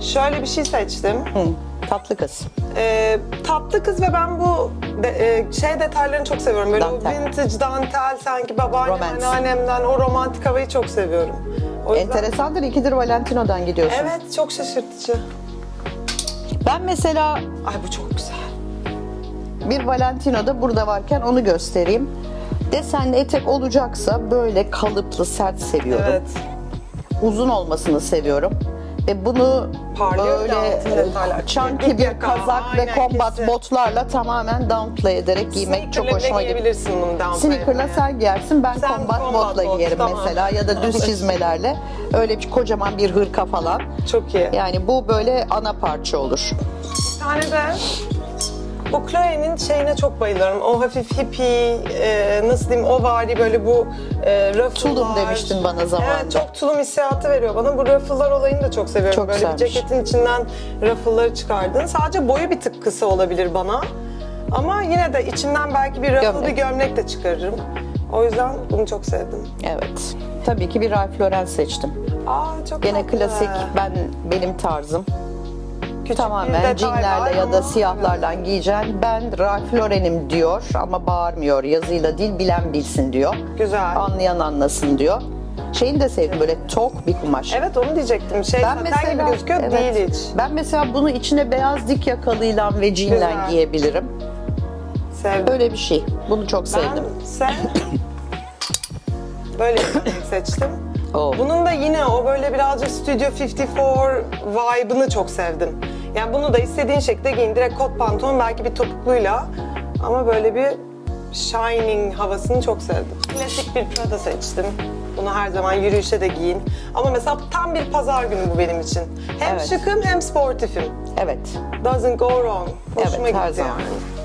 Şöyle bir şey seçtim. Hı, tatlı kız. Ee, tatlı kız ve ben bu de- e, şey detaylarını çok seviyorum. Böyle o Dantel. vintage dantel sanki babaannem, Romance. anneannemden o romantik havayı çok seviyorum. O yüzden- Enteresandır ikidir Valentino'dan gidiyorsun. Evet çok şaşırtıcı. Ben mesela Ay bu çok güzel. bir Valentino'da burada varken onu göstereyim. Desenli etek olacaksa böyle kalıplı sert seviyorum. Evet. Uzun olmasını seviyorum. Ve bunu Parlıyor böyle detaylar. e, bir yaka, kazak ve combat kesin. botlarla tamamen downplay ederek giymek çok hoşuma gidiyor. Sneaker'la sen giyersin, ben Sen combat, combat botla bot, giyerim tamam. mesela ya da düz çizmelerle. Öyle bir kocaman bir hırka falan. Çok iyi. Yani bu böyle ana parça olur. Bir tane de bu Chloe'nin şeyine çok bayılıyorum. O hafif hippie, e, nasıl diyeyim, o vari böyle bu e, ruffle'lar. Tulum demiştin bana zamanında. Evet, çok tulum hissiyatı veriyor bana. Bu ruffle'lar olayını da çok seviyorum. Çok böyle bir ceketin içinden ruffle'ları çıkardın. Sadece boyu bir tık kısa olabilir bana. Ama yine de içinden belki bir ruffle Gömlek. bir gömlek de çıkarırım. O yüzden bunu çok sevdim. Evet. Tabii ki bir Ralph Lauren seçtim. Aa çok Gene tatlı. klasik ben benim tarzım. Küçük bir Tamamen detay var jeanlerle ya da ama- siyahlarla giyeceğim. Ben Ralph Lauren'im diyor ama bağırmıyor. Yazıyla değil bilen bilsin diyor. Güzel. Anlayan anlasın diyor. Şeyini de sevdim böyle tok bir kumaş. Evet onu diyecektim. Şey Ben mesela gibi gözüküyor evet, değil hiç. Ben mesela bunu içine beyaz dik yakalıyla ve jeanle Güzel. giyebilirim. Sevdim. Öyle bir şey. Bunu çok sevdim. Ben sen böyle bir seçtim. Oo. Bunun da yine o böyle birazcık Studio 54 vibe'ını çok sevdim. Yani bunu da istediğin şekilde giyin. Direkt kot pantolon belki bir topukluyla ama böyle bir shining havasını çok sevdim. Klasik bir Prada seçtim. Bunu her zaman yürüyüşe de giyin. Ama mesela tam bir pazar günü bu benim için. Hem Evet. şıkım hem sportifim. Evet. Doesn't go wrong. Hoşuma Evet, her gitti zaman. yani.